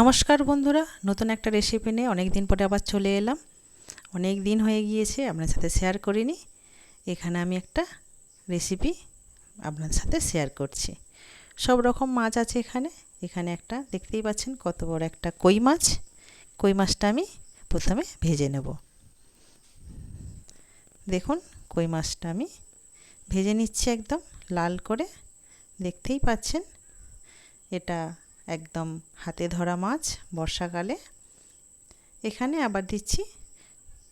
নমস্কার বন্ধুরা, নতুন একটা রেসিপি নিয়ে অনেক দিন পরে আবার চলে এলাম। অনেক দিন হয়ে গিয়েছে, আপনার সাথে শেয়ার করিনি। এখানে আমি একটা রেসিপি আপনার সাথে শেয়ার করছি। সব রকম মাছ আছে এখানে। এখানে একটা, দেখতেই পাচ্ছেন কত বড় একটা কই মাছ। কই মাছটা আমি প্রথমে ভেজে নেব। দেখুন, কই মাছটা আমি ভেজে নিচ্ছি একদম লাল করে। দেখতেই পাচ্ছেন, এটা একদম হাতে ধরা মাছ বর্ষাকালে। এখানে আবার দিচ্ছি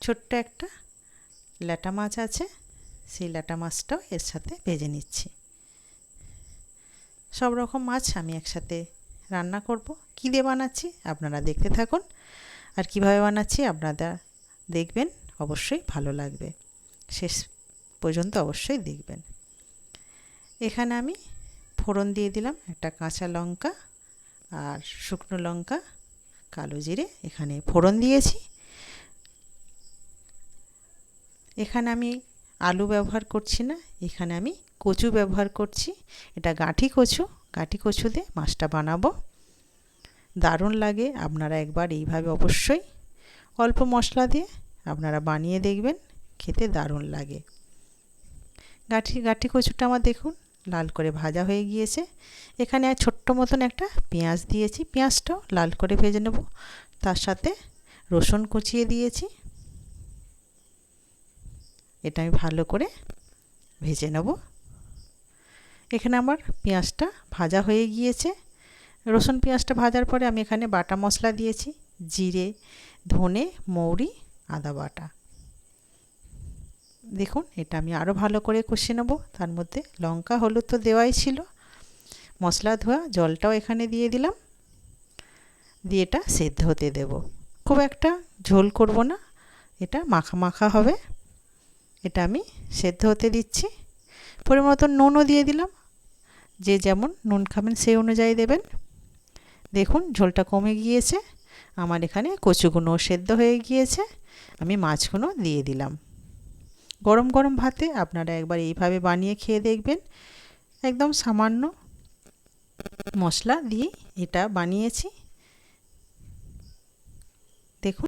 ছোট্ট একটা ল্যাটা মাছ আছে, সেই ল্যাটা মাছটাও এর সাথে ভেজে নিচ্ছি। সব রকম মাছ আমি একসাথে রান্না করব। কী দিয়ে বানাচ্ছি আপনারা দেখতে থাকুন। আর কীভাবে বানাচ্ছি আপনারা দেখবেন, অবশ্যই ভালো লাগবে। শেষ পর্যন্ত অবশ্যই দেখবেন। এখানে আমি ফোড়ন দিয়ে দিলাম একটা কাঁচা লঙ্কা আর শুকনো লঙ্কা, কালো জিরে, এখানে ফোড়ন দিয়েছি। এখানে আমি আলু ব্যবহার করছি না, এখানে আমি কচু ব্যবহার করছি। এটা গাঁঠি কচু গাঁঠি কচু দিয়ে মাছটা বানাবো। দারুণ লাগে, আপনারা একবার এইভাবে অবশ্যই অল্প মশলা দিয়ে আপনারা বানিয়ে দেখবেন, খেতে দারুণ লাগে। গাঁঠি গাঁঠি কচুটা আমার দেখুন, লাল করে ভাজা হয়ে গিয়েছে। এখানে ছোট্ট মতন একটা পেঁয়াজ দিয়েছি। পেঁয়াজটাও লাল করে ভেজে নেব। তার সাথে রসুন কুচিয়ে দিয়েছি। এটা আমি ভালো করে ভেজে নেব। এখানে আমার পেঁয়াজটা ভাজা হয়ে গিয়েছে। রসুন পেঁয়াজটা ভাজার পরে আমি এখানে বাটা মশলা দিয়েছি। জিরে, ধনে, মৌরি, আদা বাটা। দেখুন, এটা আমি আরও ভালো করে কষে নেব। তার মধ্যে লঙ্কা, হলুদ তো দেওয়াই ছিল। মশলা ধোয়া, জলটাও এখানে দিয়ে দিলাম। দিয়ে এটা সেদ্ধ হতে দেব। খুব একটা ঝোল করব না। এটা মাখা মাখা হবে। এটা আমি সেদ্ধ হতে দিচ্ছি। পরিমতো নুনও দিয়ে দিলাম। যে যেমন নুন খাবেন সেই অনুযায়ী দেবেন। দেখুন, ঝোলটা কমে গিয়েছে। আমার এখানে কচুগুলো সেদ্ধ হয়ে গিয়েছে। আমি মাছগুলো দিয়ে দিলাম। গরম গরম ভাতে আপনারা একবার এইভাবে বানিয়ে খেয়ে দেখবেন। একদম সামান্য মশলা দিয়ে এটা বানিয়েছি। দেখুন।